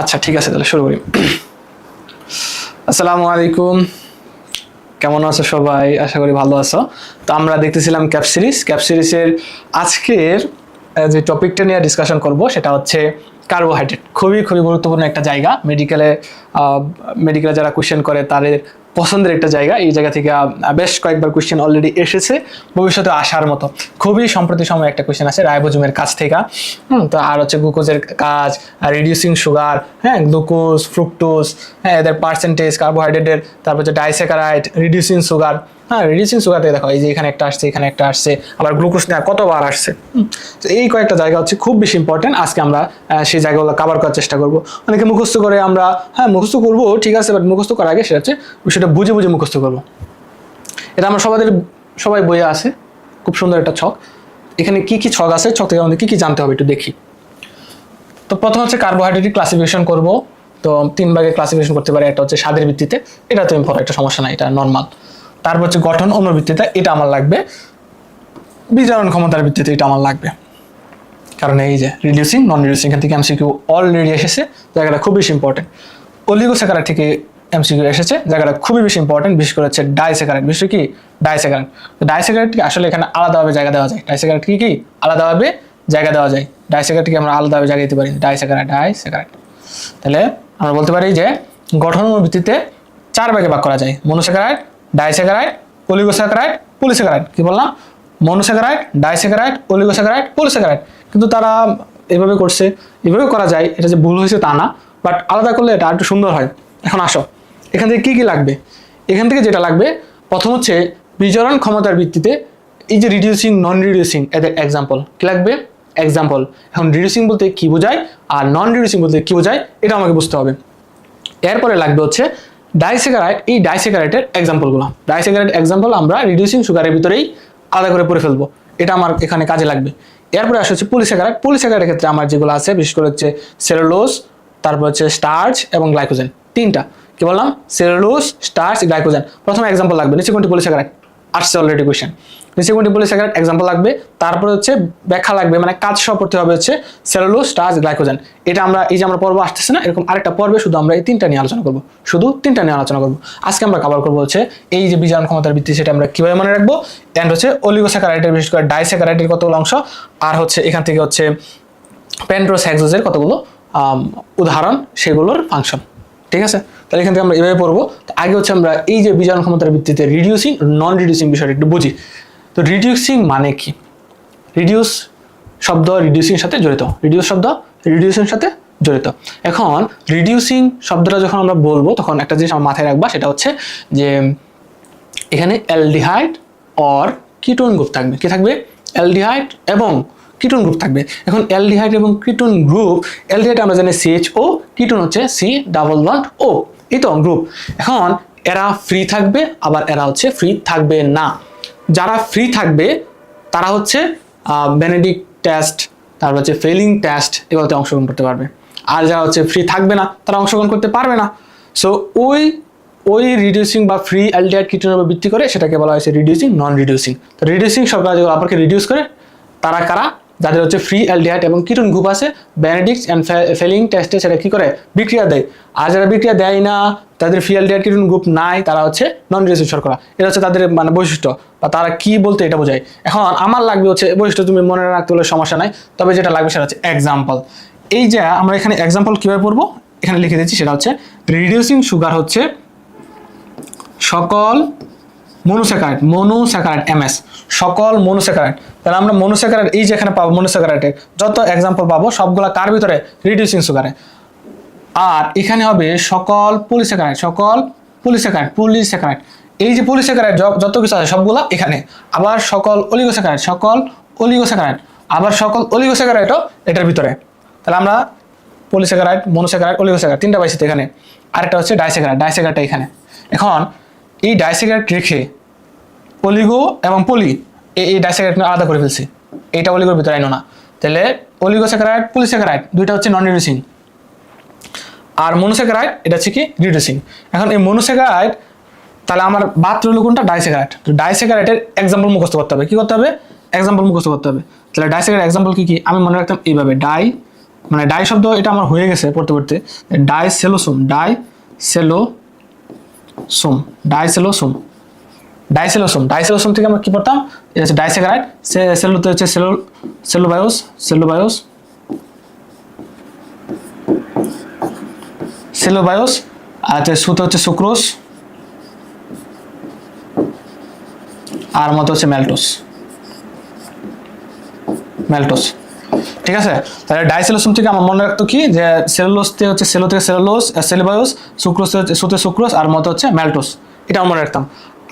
আচ্ছা ঠিক আছে, তাহলে শুরু করি। আসসালামু আলাইকুম। কেমন আছো সবাই? আশা করি ভালো আছো। তো আমরা দেখতেছিলাম ক্যাপ সিরিজ। ক্যাপ সিরিজের আজকের যে টপিকটা নিয়ে ডিসকাশন করব, সেটা হচ্ছে কার্বোহাইড্রেট খুবই খুবই গুরুত্বপূর্ণ একটা জায়গা। মেডিকেলে মেডিকেলে যারা কোয়েশ্চেন করে, তাদের পছন্দের একটা জায়গা। এই জায়গা থেকে বেশ কয়েকবার কোশ্চেন অলরেডি এসেছে। ভবিষ্যতে আসার মতো। খুবই সম্প্রতি সময় একটা কোশ্চেন আছে রাইবোজোমের কাছ থেকে। হুম, তো আর হচ্ছে গ্লুকোজের কাজ রিডিউসিং সুগার হ্যাঁ গ্লুকোজ ফ্রুক্টোজ হ্যাঁ এদের পার্সেন্টেজ কার্বোহাইড্রেটের তারপর হচ্ছে ডাইসেকারাইড রিডিউসিং সুগার হ্যাঁ রিডিউসিং সুগার থেকে দেখো, এই যে এখানে একটা আসছে, এখানে একটা আসছে, আবার গ্লুকোজ নেওয়া কতবার আসছে। তো এই কয়েকটা জায়গা হচ্ছে খুব বেশি ইম্পর্টেন্ট আজকে আমরা সেই জায়গাগুলো কভার করার চেষ্টা করব। অনেকে মুখস্থ করে আমরা হ্যাঁ মুখস্থ করব, ঠিক আছে বাট মুখস্থ করার আগে সেটা হচ্ছে সেটা বুঝে বুঝে মুখস্থ করব। এটা আমরা সবাই সবাই বইয়ে আছে। খুব সুন্দর একটা ছক। এখানে কি কি ছক আছে? ছক থেকে আমাদের কী কী জানতে হবে একটু দেখি। তো প্রথম হচ্ছে কার্বোহাইড্রেট ক্লাসিফিকেশন করব। তো তিন ভাগে ক্লাসিফিকেশন করতে পারে। একটা হচ্ছে স্বাদের ভিত্তিতে এটা তো ইম্পর্টেন্ট একটা সমস্যা নাই, এটা নর্মাল তারপর হচ্ছে গঠন অন্য ভিত্তিতে, এটা আমার লাগবে। বিজারণ ক্ষমতার ভিত্তিতে এটা আমার লাগবে। কারণ এই যে রিডিউসিং নন রিডিউসিং এখান থেকে এমসিকিউ অলরেডি এসেছে। জায়গাটা খুব বেশি ইম্পর্টেন্ট অলিগোস্যাকারাইড থেকে এমসিকিউ এসেছে, জায়গাটা খুবই বেশি ইম্পর্টেন্ট বিশেষ করে হচ্ছে ডাইস্যাকারাইড বিশেষ কি? ডাইস্যাকারাইড তো ডাইস্যাকারাইডকে আসলে এখানে আলাদাভাবে জায়গা দেওয়া যায়? ডাইস্যাকারাইড কি কি? আলাদাভাবে জায়গা দেওয়া যায়। ডাইস্যাকারাইডকে আমরা আলাদাভাবে জায়গা দিতে পারি? ডাইস্যাকারাইড ডাইস্যাকারাইড তাহলে আমরা বলতে পারি যে গঠন ভিত্তিতে চার ভাগে ভাগ করা যায়। মনোস্যাকারাইড ডাইস্যাকারাইড অলিগোস্যাকারাইড পলিস্যাকারাইড কি বললাম? মনোস্যাকারাইড ডাইস্যাকারাইড অলিগোস্যাকারাইড পলিস্যাকারাইড কিন্তু তারা এভাবে করছে। এভাবে করা যায়। এটা যে ভুল হয়েছে তা না। বাট আলাদা করলে এটা একটু সুন্দর হয়। এখন আসো। এখান থেকে কী কী লাগবে? এখান থেকে যেটা লাগবে, প্রথম হচ্ছে বিচরণ ক্ষমতার ভিত্তিতে এই যে রিডিউসিং নন রিডিউসিং এদের এক্সাম্পল কী লাগবে? এক্সাম্পল এখন রিডিউসিং বলতে কি বোঝায় আর নন রিডিউসিং বলতে কী বোঝায়, এটা আমাকে বুঝতে হবে। এরপরে লাগবে হচ্ছে ডাইসেকারাইট এই ডাইসেকারাইটের এক্সাম্পলগুলো ডাইসেকারাইট এক্সাম্পল আমরা রিডিউসিং সুগারের ভিতরেই আলাদা করে পড়ে ফেলব। এটা আমার এখানে কাজে লাগবে। এরপরে আসে হচ্ছে পলিস্যাকারাইট পলিস্যাকারাইটের ক্ষেত্রে আমার যেগুলো আছে, বিশেষ করে হচ্ছে সেলুলোজ তারপর হচ্ছে স্টার্চ এবং গ্লাইকোজেন তিনটা। কি বললাম? সেলুলোজ স্টার্চ গ্লাইকোজেন প্রথমে এক্সাম্পল লাগবে। নিচে কোনটি পলিস্যাকারাইট আসছে অলরেডি কোয়েশ্চেন নিচে কোনটি পলিস্যাকারাইট এক্সাম্পল লাগবে। তারপরে হচ্ছে ব্যাখ্যা লাগবে। মানে কাজ সহ পড়তে হবে হচ্ছে সেলুলোজ স্টার্চ গ্লাইকোজেন এটা আমরা, এই যে আমরা পর্ব আসতেছে না, এরকম আরেকটা পর্বে শুধু আমরা এই তিনটা নিয়ে আলোচনা করব। শুধু তিনটা নিয়ে আলোচনা করব। আজকে আমরা কভার করব হচ্ছে এই যে বিজারণ ক্ষমতার ভিত্তি, সেটা আমরা কীভাবে মনে রাখব? অ্যান্ড হচ্ছে অলিগোস্যাকারাইটের বিশেষ করে ডাইস্যাকারাইটের কতগুলো অংশ, আর হচ্ছে এখান থেকে হচ্ছে পেন্ট্রোস্যাক্সোজের কতগুলো উদাহরণ, সেগুলোর ফাংশন ঠিক আছে? তাহলে এখান থেকে আমরা এভাবে পড়ব। তো আগে হচ্ছে আমরা এই যে বিজারণ ক্ষমতার ভিত্তিতে রিডিউসিং নন রিডিউসিং বিষয়টা একটু বুঝি। তো রিডিউসিং মানে কি? রিডিউস শব্দ রিডিউসিং সাথে জড়িত। রিডিউস শব্দ রিডিউসিং সাথে জড়িত। এখন রিডিউসিং শব্দটা যখন আমরা বলব, তখন একটা জিনিস আমার মাথায় রাখবা, সেটা হচ্ছে যে এখানে অ্যালডিহাইড অর কিটোন গ্রুপ থাকবে। কি থাকবে? অ্যালডিহাইড এবং কিটোন গ্রুপ থাকবে। এখন অ্যালডিহাইড এবং কিটোন গ্রুপ অ্যালডিহাইড আমরা জানি সিএইচ ও কিটোন হচ্ছে সি ডাবল বন্ড ও এই তো গ্রুপ এখন এরা ফ্রি থাকবে, আবার এরা হচ্ছে ফ্রি থাকবে না। যারা ফ্রি থাকবে, তারা হচ্ছে বেনেডিক টেস্ট তারপর হচ্ছে ফেলিং টেস্ট এগুলোতে অংশগ্রহণ করতে পারবে। আর যারা হচ্ছে ফ্রি থাকবে না, তারা অংশগ্রহণ করতে পারবে না। সো ওই ওই রিডিউসিং বা ফ্রি অ্যালডিহাইড কিটোনের উপর ভিত্তি করে সেটাকে বলা হয়েছে রিডিউসিং নন রিডিউসিং তো রিডিউসিং সব যেগুলো আপারকে রিডিউস করে, তারা কারা? যাদের হচ্ছে ফ্রি অ্যালডিহাইড এবং কিটোন গ্রুপ আছে বেনেডিক্স অ্যান্ড ফেলিং টেস্টে সেটা কী করে? বিক্রিয়া দেয়। আর যারা বিক্রিয়া দেয় না, তাদের ফ্রি অ্যালডিহাইড কিটোন গ্রুপ নাই, তারা হচ্ছে নন রিডিউসিং শর্করা। এটা হচ্ছে তাদের মানে বৈশিষ্ট্য। বা তারা কি বলতে এটা বোঝায়। এখন আমার লাগবে হচ্ছে বৈশিষ্ট্য তুমি মনে রাখতে হলে সমস্যা নাই। তবে যেটা লাগবে সেটা হচ্ছে এক্সাম্পল এই যে আমরা এখানে এক্সাম্পল কীভাবে পড়ব? এখানে লিখে দিচ্ছি, সেটা হচ্ছে রিডিউসিং সুগার হচ্ছে সকল মনোস্যাকারাইড মনোস্যাকারাইড এমএস। সকল মনোস্যাকারাইড তাহলে আমরা মনোস্যাকারাইড এই যে এখানে পাবো মনোস্যাকারাইডের যত এক্সাম্পল পাবো, সবগুলা কার ভিতরে? রিডিউসিং সুগারে আর এখানে হবে সকল পলিস্যাকারাইড সকল পলিস্যাকারাইড পলিস্যাকারাইড এই যে পলিস্যাকারাইড যত কিছু আছে, সবগুলা এখানে। আবার সকল অলিগোস্যাকারাইড সকল অলিগোস্যাকারাইড আবার সকল অলিগোস্যাকারাইডও এটার ভিতরে। তাহলে আমরা পলিস্যাকারাইড মনোস্যাকারাইড অলিগোস্যাকারাইড তিনটা পাইছি এখানে। আরেকটা হচ্ছে ডাইস্যাকারাইড ডাইস্যাকারাইডটা এখানে। এখন এই ডাইস্যাকারাইড রেখে অলিগো এবং পলি এই ডাইস্যাকারাইড আলাদা করে ফেলছি। এইটা অলিগোর ভিতরে আইনো না। তাহলে অলিগোস্যাকারাইড পলিস্যাকারাইড দুইটা হচ্ছে নন রিডিউসিং আর মনোস্যাকারাইড এটা হচ্ছে কি রিডিউসিং এখন এই মনোস্যাকারাইড তাহলে আমার বাদ রইল কোনটা? ডাইস্যাকারাইড তো ডাইস্যাকারাইডের এক্সাম্পল মুখস্থ করতে হবে। কি করতে হবে? এক্সাম্পল মুখস্থ করতে হবে। তাহলে ডাইস্যাকারাইড এক্সাম্পল কি কি? আমি মনে রাখতাম এইভাবে। ডাই মানে ডাই শব্দ এটা আমার হয়ে গেছে পড়তে পড়তে। ডাই সেলোসোম ডাই সেলো সোম। ডাই সেলোসোম ডাইসেলোসোম। ডাইসেলোসোম থেকে আমরা কি পড়তাম? এটা হচ্ছে ডাইসেকারাইড সেলুতে হচ্ছে সেলু সেলুবায়োস সেলুবায়োস সেলোবায়োস আর সুতো হচ্ছে সুক্রোজ, আর মতো হচ্ছে ম্যালটোস। ম্যালটোস। ঠিক আছে? তাহলে ডাইসেলোসোম থেকে আমার মনে রাখতো কি? যে সেলুলোসতে হচ্ছে সেলো থেকে সেলুলোস সেলুবায়োস সুক্রোস সুতে সুক্রোস আর মতো হচ্ছে ম্যালটোস এটা মনে রাখতাম।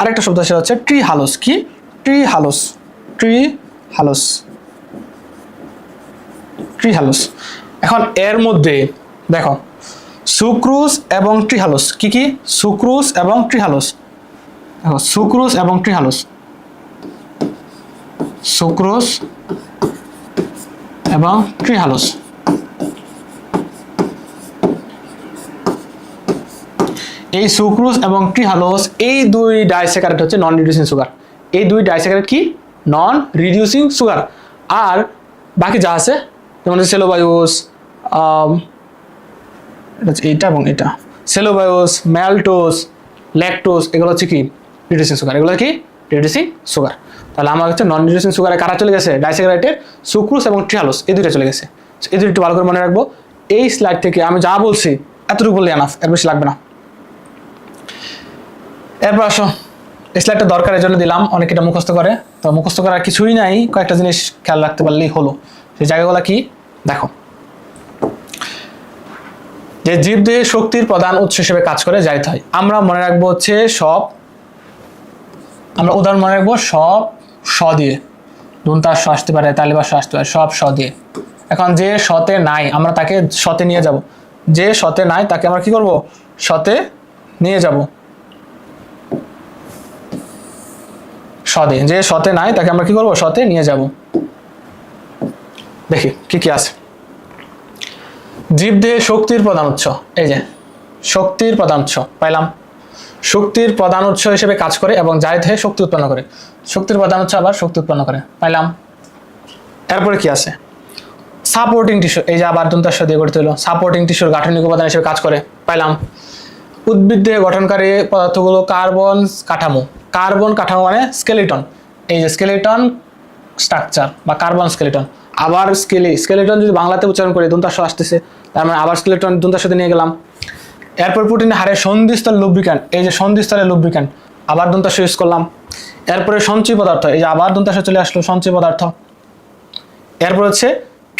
আরেকটা শব্দ সেটা হচ্ছে ট্রি হালোস কি? Trehalose trehalose trehalose এখন এর মধ্যে দেখো সুক্রুস এবং ট্রিহালোস কি কি? সুক্রুস এবং ট্রিহালোস দেখো সুক্রুস এবং ট্রিহালোস সুক্রোস এবং ট্রিহালোস। এই সুক্রোজ এবং ট্রিহালোস, এই দুই ডাইস্যাকারেট হচ্ছে নন রিডিউসিং সুগার এই দুই ডাইস্যাকারেট কি? নন রিডিউসিং সুগার আর বাকি যা আছে, যেমন সেলোবায়োস এটা এবং এটা। সেলোবায়োস, ম্যালটোস, ল্যাকটোস, এগুলো হচ্ছে কি? রিডিউসিং সুগার এগুলো কি? রিডিউসিং সুগার তাহলে আমার হচ্ছে নন রিডিউসিং সুগারে কারা চলে গেছে? ডাইস্যাকারাইটের সুক্রোজ এবং ট্রিহালোস এই দুইটা চলে গেছে। এই দুটো একটু ভালো করে মনে রাখব। এই স্লাইড থেকে আমি যা বলছি, এতটুকু বললে এনাফ এর বেশি লাগবে না। এরপর আসো। এই স্লাইডটা দরকারের জন্য দিলাম, অনেকে এটা মুখস্থ করে। তো মুখস্থ করার কিছুই নাই, কয়েকটা জিনিস খেয়াল রাখতে পারলেই হলো। সেই জায়গাগুলো কি? দেখো। যে জীব জীবদেহে শক্তির প্রধান উৎস হিসেবে কাজ করে যাইতে হয় আমরা মনে রাখব হচ্ছে সব, আমরা উদাহরণ মনে রাখব সব স দিয়ে। দুনতার স আসতে পারে তালিবার স আসতে পারে, সব স দিয়ে। এখন যে সতে নাই, আমরা তাকে সতে নিয়ে যাব। যে সতে নাই, তাকে আমরা কি করব? সতে নিয়ে যাব। সদে যে সতে নাই, তাকে আমরা কি করব? সতে নিয়ে যাব। দেখি, কি কি আছে। জীবদেহে শক্তির প্রধান উৎস। এই যে, শক্তির প্রধান উৎস, পাইলাম। শক্তির প্রধান উৎস হিসেবে কাজ করে এবং যাই থেকে শক্তি উৎপন্ন করে। শক্তির প্রধান উৎস আবার শক্তি উৎপন্ন করে। পাইলাম। এরপরে কি আছে? সাপোর্টিং টিস্যু এই যে আবার দন্তাস্য দিয়ে গঠিত হলো সাপোর্টিং টিস্যুর গাঠনিক উপাদান হিসেবে কাজ করে। পাইলাম। উদ্ভিদ গঠনকারী পদার্থগুলো কার্বন কাঠামো। কার্বন কাঠামো মানে স্কেলিটন এই যে স্কেলিটন স্ট্রাকচার বা কার্বন স্কেলিটন আবার স্কেলি স্কেলিটন যদি বাংলাতে উচ্চারণ করি দন্তাস্য আসতেছে। তার মানে আবার স্কেলিটন দন্তাস্যতে নিয়ে গেলাম। এরপর প্রোটিনের হারে সন্ধিস্থল লুব্রিক্যান্ট, এই যে সন্ধিস্থলের লুব্রিক্যান্ট, আবার দন্তাস্য ইউজ করলাম। এরপরে সঞ্চয় পদার্থ, এই যে আবার দন্তাস্য চলে আসলো, সঞ্চয় পদার্থ। এরপর হচ্ছে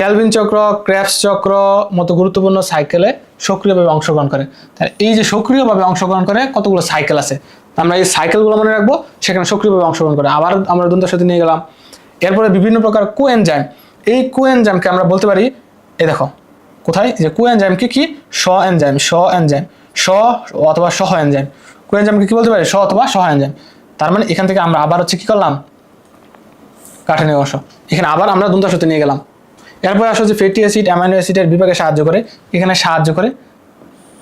ক্যালভিন চক্র, ক্র্যাপস চক্র, মতো গুরুত্বপূর্ণ সাইকেলে সক্রিয়ভাবে অংশগ্রহণ করে। তাহলে এই যে সক্রিয়ভাবে অংশগ্রহণ করে, কতগুলো সাইকেল আছে? আমরা এই সাইকেলগুলো মনে রাখব, সেখানে সক্রিয়ভাবে অংশগ্রহণ করে। আবার আমরা দন্তের সাথে নিয়ে গেলাম। এরপরে বিভিন্ন প্রকার কোএনজাইম, এই কোএনজাইমকে আমরা বলতে পারি, এই দেখো কোথায়? যে কোএনজাইমকে কি স এনজাইম স এনজাইম, স অথবা সহ এনজাইম। কোএনজাইমকে কি বলতে পারি? স অথবা সহ এনজাইম। তার মানে এখান থেকে আমরা আবার হচ্ছে কি করলাম? কাঠানি অংশ এখানে আবার আমরা দন্তাসতে নিয়ে গেলাম। এরপরে আসো যে ফ্যাটি অ্যাসিড, অ্যামাইনো অ্যাসিডের বিভাগে সাহায্য করে। এখানে সাহায্য করে।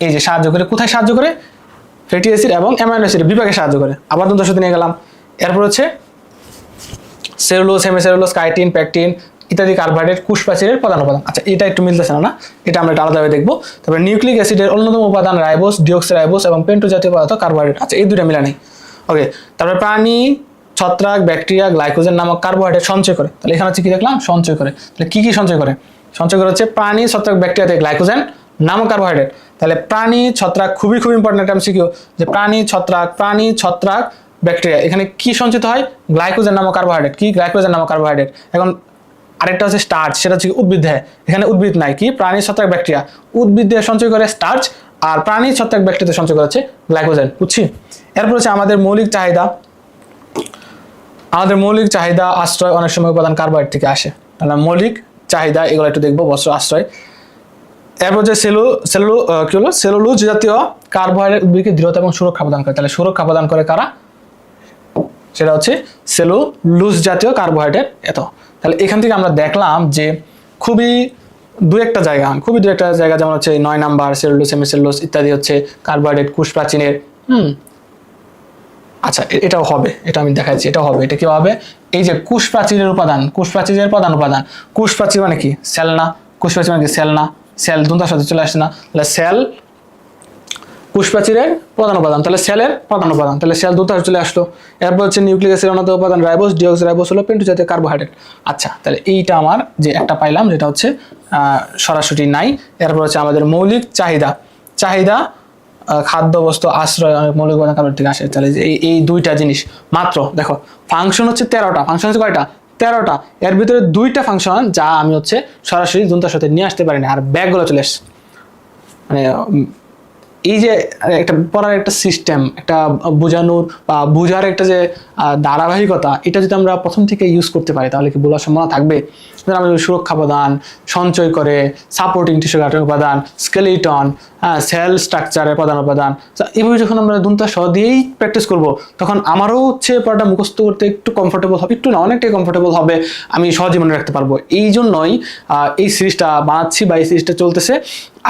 এই যে সাহায্য করে, কোথায় সাহায্য করে? ফ্যাটি অ্যাসিড এবং অ্যামাইনো অ্যাসিডের বিভাগে সাহায্য করে। আবার দন্তাসতে নিয়ে গেলাম। এরপর হচ্ছে সেলুলোস হেমিসেলুলোস কাইটিন প্যাকটিন ইত্যাদি কার্বোহাইড্রেট কুশ প্রাচীরের প্রধান উপাদান। আচ্ছা এটা একটু মিলতেছে না না? এটা আমরা আলাদাভাবে দেখব। তারপরে নিউক্লিক অ্যাসিডের অন্যতম উপাদান রাইবোস ডিঅক্সিরাইবোস এবং পেন্টো জাতীয় পদার্থ কার্বোহাইড্রেট আচ্ছা এই দুটা মিলা নেই ওকে তারপরে প্রাণী, ছত্রাক ব্যাকটেরিয়া গ্লাইকোজেন নামক কার্বোহাইড্রেট সঞ্চয় করে। তাহলে এখানে হচ্ছে কি দেখলাম? সঞ্চয় করে। তাহলে কি কি সঞ্চয় করে? সঞ্চয় করে হচ্ছে প্রাণী, ছত্রাক ব্যাকটেরিয়াতে গ্লাইকোজেন নামক কার্বোহাইড্রেট তাহলে প্রাণী, ছত্রাক খুবই খুব ইম্পর্টেন্ট একটা শিখিও যে প্রাণী, ছত্রাক প্রাণী, ছত্রাক ব্যাকটেরিয়া এখানে কি সঞ্চিত হয়? গ্লাইকোজেন নামক কার্বোহাইড্রেট কি? গ্লাইকোজেন নামক কার্বোহাইড্রেট এখন আরেকটা হচ্ছে স্টার্চ সেটা হচ্ছে উদ্ভিদ দেয় এখানে উদ্ভিদ নাই, কি? প্রাণী ছত্রাক ব্যাকটেরিয়া উদ্ভিদ দিয়ে সঞ্চয় করে স্টার্চ আর প্রাণী ছত্রাক ব্যাকটেরিয়া সঞ্চয় করে হচ্ছে গ্লাইকোজেন বুঝছি? এরপর হচ্ছে আমাদের মৌলিক চাহিদা। আমাদের মৌলিক চাহিদা, আশ্রয় অনেক সময় উপাদান কার্বোহাইড্রেট থেকে আসে। তাহলে মৌলিক চাহিদা, এগুলো একটু দেখব, বস্ত্র আশ্রয়। এরপর যে সেলু সেলু কি হলো? সেলুলোজ জাতীয় কার্বোহাইড্রেট উদ্ভিদকে দৃঢ়তা এবং সুরক্ষা প্রদান করে। তাহলে সুরক্ষা প্রদান করে কারা? সেটা হচ্ছে সেলুলোজ জাতীয় কার্বোহাইড্রেট এত। তাহলে এখান থেকে আমরা দেখলাম যে খুবই দু একটা জায়গা, খুবই দু একটা জায়গা যেমন হচ্ছে নয় নাম্বার সেলুলোজ সেমিসেলুলোজ ইত্যাদি হচ্ছে কার্বোহাইড্রেট কুশ প্রাচীনের হুম। আচ্ছা এটাও হবে, এটা আমি দেখাচ্ছি, এটাও হবে, এটা কি হবে এই যে কুশ প্রাচীরের উপাদান কুশ প্রাচীরের প্রধান উপাদান। কুশ প্রাচীর মানে কি? সেলনা কোষপ্রাচীর মানে কি? না সেল দুটার সাথে চলে আসছে না। তাহলে সেল কোষপ্রাচীরের প্রধান উপাদান। তাহলে সেলের প্রধান উপাদান। তাহলে সেল দুটো চলে আসলো। এরপর হচ্ছে নিউক্লিক অ্যাসিড অন্যতম উপাদান রাইবোস ডিঅক্স রাইবোস হলো পেন্টু জাতীয় কার্বোহাইড্রেট আচ্ছা তাহলে এইটা আমার যে একটা পাইলাম যেটা হচ্ছে সরাসরি নাই। এরপর হচ্ছে আমাদের মৌলিক চাহিদা। চাহিদা আহ, খাদ্য বস্তু আশ্রয় মৌলিক উপাদান কার্বন থেকে আসে। তাহলে এই এই দুইটা জিনিস মাত্র। দেখো ফাংশন হচ্ছে তেরোটা। ফাংশন হচ্ছে কয়টা? তেরোটা। এর ভিতরে দুইটা ফাংশন যা আমি হচ্ছে সরাসরি দুনটার সাথে নিয়ে আসতে পারিনি। আর ব্যাগগুলো চলে এসছে। মানে এই যে একটা পড়ার একটা সিস্টেম একটা বোঝানোর বা বোঝার একটা যে ধারাবাহিকতা, এটা যদি আমরা প্রথম থেকে ইউজ করতে পারি, তাহলে কি বলার সম্ভাবনা থাকবে? আমাদের সুরক্ষা প্রদান, সঞ্চয় করে সাপোর্টিং টিস্যু কাটার উপাদান স্কেলিটন সেল স্ট্রাকচারের প্রধান উপাদান। তো এইভাবে যখন আমরা দুনটা সহ দিয়েই প্র্যাকটিস করব, তখন আমারও হচ্ছে পড়াটা মুখস্থ করতে একটু কমফোর্টেবল হবে, একটু না, অনেকটাই কমফোর্টেবল হবে, আমি সহজে মনে রাখতে পারব। এই জন্যই এই সিরিজটা বানাচ্ছি বা এই সিরিজটা চলতেছে।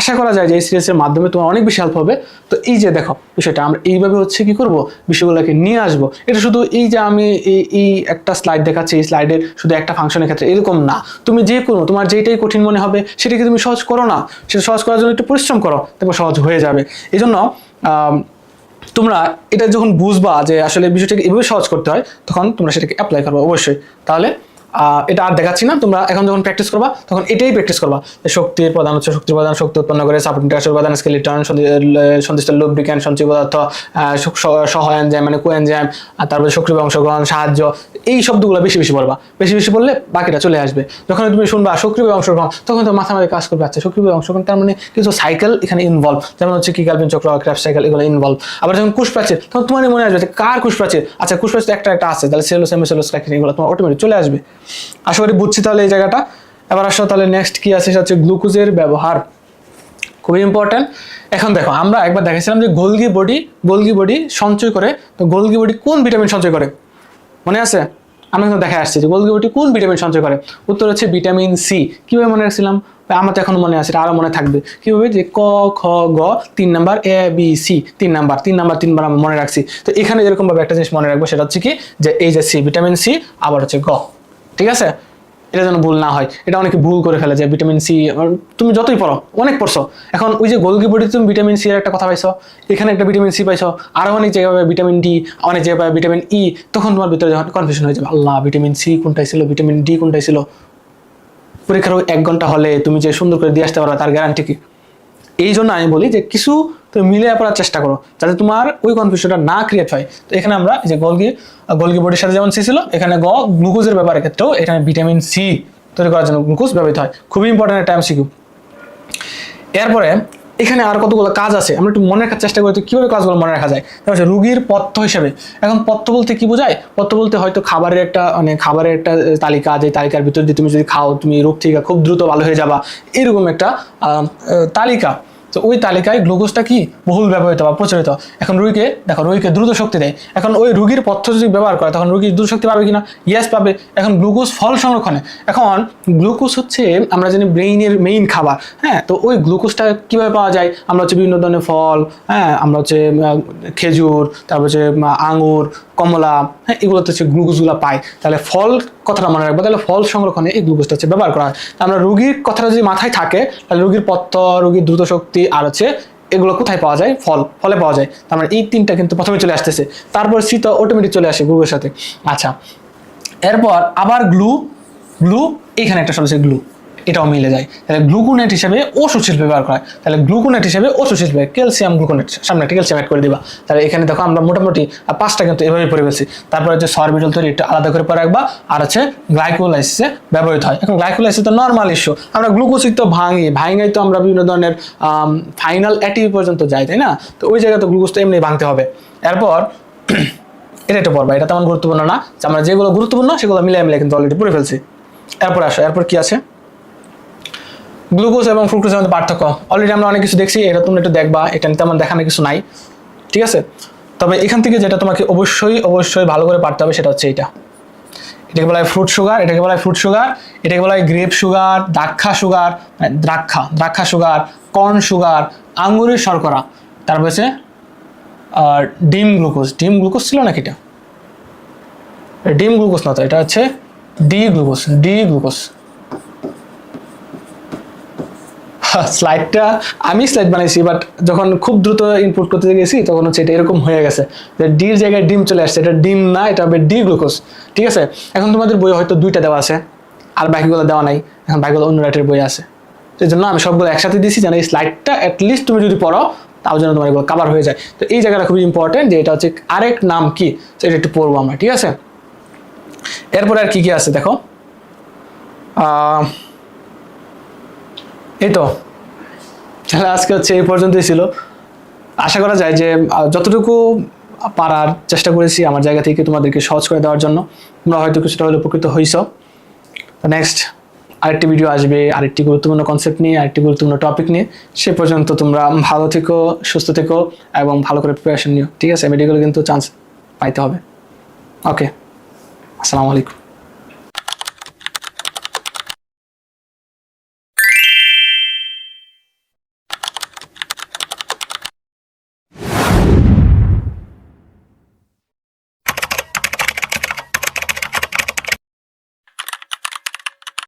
আশা করা যায় যে এই সিরিজের মাধ্যমে তোমার অনেক বেশি হেল্প হবে। তো এই যে দেখো, বিষয়টা, আমরা এইভাবে হচ্ছে কি করব, বিষয়গুলোকে নিয়ে আসব। এটা শুধু এই যে আমি এই এই একটা স্লাইড দেখাচ্ছি, এই স্লাইডের শুধু একটা ফাংশনের ক্ষেত্রে এরকম না। তুমি যে কোনো, তোমার যেটাই কঠিন মনে হবে, সেটাকে তুমি সহজ করো না। সেটা সহজ করার জন্য একটু পরিশ্রম করো, তারপর সহজ হয়ে যাবে। এই জন্য তোমরা এটা যখন বুঝবা যে আসলে বিষয়টাকে এভাবে সহজ করতে হয়, তখন তোমরা সেটাকে অ্যাপ্লাই করবে অবশ্যই। তাহলে এটা আর দেখাচ্ছি না। তোমরা এখন যখন প্র্যাকটিস করবা, তখন এটাই প্র্যাকটিস করবা। শক্তির প্রধান হচ্ছে শক্তির প্রধান, শক্তি উৎপন্ন করে সাপোর্টিং প্রধান উপাদান স্কেলিটন সন্দিষ্ট লুব্রিক্যান্ট সঞ্চয় পদার্থ সহ- এনজাইম মানে কোএনজাইম আর তারপরে সক্রিয় অংশগ্রহণ সাহায্য এই শব্দগুলো বেশি বেশি বলবা। বেশি বেশি বললে বাকিটা চলে আসবে। যখন তুমি শুনবা সক্রিয় অংশগ্রহণ তখন তো মাথা মাথায় কাজ করবে। আচ্ছা সক্রিয় অংশগ্রহণ তার মানে কিছু সাইকেল এখানে ইনভলভ যেমন হচ্ছে কি কালবিন চক্র ক্র্যাপ সাইকেল এগুলো ইনভলভ আবার যখন কুশ প্রাচীর তখন তোমার মনে আসবে যে কার কুশ প্রাচীর আচ্ছা কুশ প্রাচীর একটা একটা আছে, তাহলে সেলো সেলোস এমিসেলোস এগুলো তোমার অটোমেটিক চলে আসবে। আশা করি বুঝছি তাহলে এই জায়গাটা। এবার আসো তাহলে নেক্সট কি আছে, সেটা হচ্ছে গ্লুকোজের ব্যবহার। খুবই ইম্পর্ট্যান্ট এখন দেখো, আমরা একবার দেখেছিলাম যে গোলগি বডি গোলগি বডি সঞ্চয় করে, তো গোলগি বডি কোন ভিটামিন সঞ্চয় করে? মনে আছে? আমি কিন্তু দেখে আসছি যে গোলগি বডি কোন ভিটামিন সঞ্চয় করে? উত্তর হচ্ছে ভিটামিন সি কীভাবে মনে রাখছিলাম? আমার তো এখন মনে আছে আরও মনে থাকবে। কীভাবে? যে ক, খ, গ, তিন নাম্বার, এ, বি, সি, তিন নাম্বার। তিন নাম্বার, তিনবার আমি মনে রাখছি। তো এখানে যেরকমভাবে একটা জিনিস মনে রাখব, সেটা হচ্ছে কি? যে এই যে সি ভিটামিন সি আবার হচ্ছে গ। ঠিক আছে? এটা যেন ভুল না হয়। এটা অনেকে ভুল করে ফেলে যে ভিটামিন সি তুমি যতই পড়ো, অনেক পড়ছো। এখন ওই যে বডিতে তুমি ভিটামিন সি এর একটা কথা পাইছো, এখানে একটা ভিটামিন সি পাইছো, আরও অনেক জায়গায় ভিটামিন ডি অনেক জায়গায় ভিটামিন ই তখন তোমার ভিতরে যখন কনফিউশন হয়ে যাবে, আল্লাহ ভিটামিন সি কোনটাই ছিল ভিটামিন ডি কোনটাই ছিল? পরীক্ষার এক ঘণ্টা হলে তুমি যে সুন্দর করে দিয়ে আসতে পারো তার গ্যারান্টি কি? এই জন্য আমি বলি যে কিছু তুমি মিলে পড়ার চেষ্টা করো, যাতে তোমার ওই কনফিউশনটা না ক্রিয়েট হয়। তো এখানে আমরা যে গোলগি গোলগি বডির সাথে যেমন সি ছিল, এখানে গ গ্লুকোজের ব্যাপারের ক্ষেত্রেও এখানে ভিটামিন সি তৈরি করার জন্য গ্লুকোজ ব্যবহৃত হয়। খুবই ইম্পর্টেন্ট একটা এমসিকিউ এরপরে, এখানে আর কতগুলো কাজ আছে, আমরা একটু মনে রাখার চেষ্টা করি তো কীভাবে কাজগুলো মনে রাখা যায়। হচ্ছে রুগীর পথ্য হিসেবে। এখন পথ্য বলতে কি বোঝায়? পথ্য বলতে হয়তো খাবারের একটা মানে খাবারের একটা তালিকা যে তালিকার ভিতর দিয়ে তুমি যদি খাও, তুমি রোগ থেকে খুব দ্রুত ভালো হয়ে যাবা, এরকম একটা তালিকা। তো ওই তালিকায় গ্লুকোজটা কি? বহুল ব্যবহৃত বা প্রচলিত এখন রুগীকে, দেখো, রুগীকে দ্রুত শক্তি দেয়। এখন ওই রুগীর পথ্য যদি ব্যবহার করে, তখন রুগী দ্রুত শক্তি পাবে কিনা? ইয়াস পাবে। এখন গ্লুকোজ ফল সংরক্ষণে। এখন গ্লুকোজ হচ্ছে, আমরা জানি ব্রেইনের মেইন খাবার। হ্যাঁ তো ওই গ্লুকোজটা কীভাবে পাওয়া যায়? আমরা হচ্ছে বিভিন্ন ধরনের ফল হ্যাঁ আমরা হচ্ছে খেজুর, তারপর হচ্ছে আঙুর কমলা হ্যাঁ এগুলোতে হচ্ছে গ্লুকোজগুলো পাই তাহলে ফল কথাটা মনে রাখব। তাহলে ফল সংরক্ষণে এই গ্লুকোজটা হচ্ছে ব্যবহার করা হয়। আমরা রুগীর কথাটা যদি মাথায় থাকে, তাহলে রুগীর পত্র রুগীর দ্রুত শক্তি আর হচ্ছে এগুলো কোথায় পাওয়া যায়? ফল, ফলে পাওয়া যায়। তার মানে এই তিনটা কিন্তু প্রথমে চলে আসতেছে। তারপর শীত অটোমেটিক চলে আসে গ্লুকোজের সাথে। আচ্ছা এরপর আবার গ্লু গ্লু, এখানে একটা শব্দ গ্লু। এটাও মিলে যায়। তাহলে গ্লুকোনেট হিসেবে শিল্পে ব্যবহার করা হয়। তাহলে গ্লুকোনেট হিসেবে শিল্পে ক্যালসিয়াম গ্লুকোনেট সামনে একটা ক্যালসিয়াম অ্যাড করে দিবা। তাহলে এখানে দেখো আমরা মোটামুটি পাঁচটা কিন্তু এভাবে পড়ে ফেলছি। তারপর হচ্ছে সরবিটল তৈরি, একটু আলাদা করে পরে রাখবা। আর হচ্ছে গ্লাইকোলাইসিসে ব্যবহৃত হয়। এখন গ্লাইকোলাইসিস তো নর্মাল ইস্যু আমরা গ্লুকোসিক তো ভাঙি, ভাঙাই তো আমরা বিভিন্ন ধরনের ফাইনাল অ্যাটিভ পর্যন্ত যাই, তাই না? তো ওই জায়গায় তো গ্লুকোজ তো এমনি ভাঙতে হবে। এরপর এটা একটা পড়বা। এটা তেমন গুরুত্বপূর্ণ না আমরা যেগুলো গুরুত্বপূর্ণ, সেগুলো মিলে মিলে কিন্তু অলরেডি পড়ে ফেলছি। এরপর আসো। এরপর কি আছে? গ্লুকোজ এবং ফ্রুক্টোজের মধ্যে পার্থক্য। অলরেডি আমরা অনেক কিছু দেখছি, এটা তুমি একটু দেখবা, এটা নিয়ে তেমন দেখানোর কিছু নাই। ঠিক আছে? তবে এখান থেকে যেটা তোমাকে অবশ্যই অবশ্যই ভালো করে পারতে হবে সেটা হচ্ছে এটা এটাকে বলা হয় ফ্রুট সুগার এটাকে বলা হয় ফ্রুট সুগার এটাকে বলা হয় গ্রেপ সুগার দ্রাক্ষা সুগার মানে দ্রাক্ষা দ্রাক্ষা সুগার কর্ন সুগার আঙ্গুরের শর্করা। তারপর হচ্ছে ডিম গ্লুকোজ। ডিম গ্লুকোজ ছিল নাকি এটা? ডিম গ্লুকোজ না তো, এটা হচ্ছে ডি গ্লুকোজ ডি গ্লুকোজ। স্লাইডটা আমি স্লাইড বানাইছি বাট যখন খুব দ্রুত ইনপুট করতে গেছি, তখন হচ্ছে এটা এরকম হয়ে গেছে যে ডির জায়গায় ডিম চলে আসছে। এটা ডিম না, এটা হবে ডি গ্লুকোজ ঠিক আছে? এখন তোমাদের বই হয়তো দুইটা দেওয়া আছে, আর বাকিগুলো দেওয়া নাই, এখন বাকিগুলো অন্য রাইটের বই আছে। সেই জন্য আমি সবগুলো একসাথে দিয়েছি যেন এই স্লাইডটা অ্যাটলিস্ট তুমি যদি পড়ো, তাও যেন তোমার এগুলো কাভার হয়ে যায়। তো এই জায়গাটা খুবই ইম্পর্টেন্ট যে এটা হচ্ছে আরেক নাম কি সেটা একটু পড়ব আমরা, ঠিক আছে? এরপরে আর কি কি আছে দেখো? এই তো। তাহলে আজকে হচ্ছে এই পর্যন্তই ছিল। আশা করা যায় যে যতটুকু পারার চেষ্টা করেছি আমার জায়গা থেকে তোমাদেরকে সহজ করে দেওয়ার জন্য, তোমরা হয়তো কিছুটা হলে উপকৃত হইছ। নেক্সট আরেকটি ভিডিও আসবে, আরেকটি গুরুত্বপূর্ণ কনসেপ্ট নিয়ে, আরেকটি গুরুত্বপূর্ণ টপিক নিয়ে। সে পর্যন্ত তোমরা ভালো থেকো, সুস্থ থেকো এবং ভালো করে প্রিপারেশন নিও। ঠিক আছে? মেডিকেল কিন্তু চান্স পাইতে হবে। ওকে আসসালামু আলাইকুম।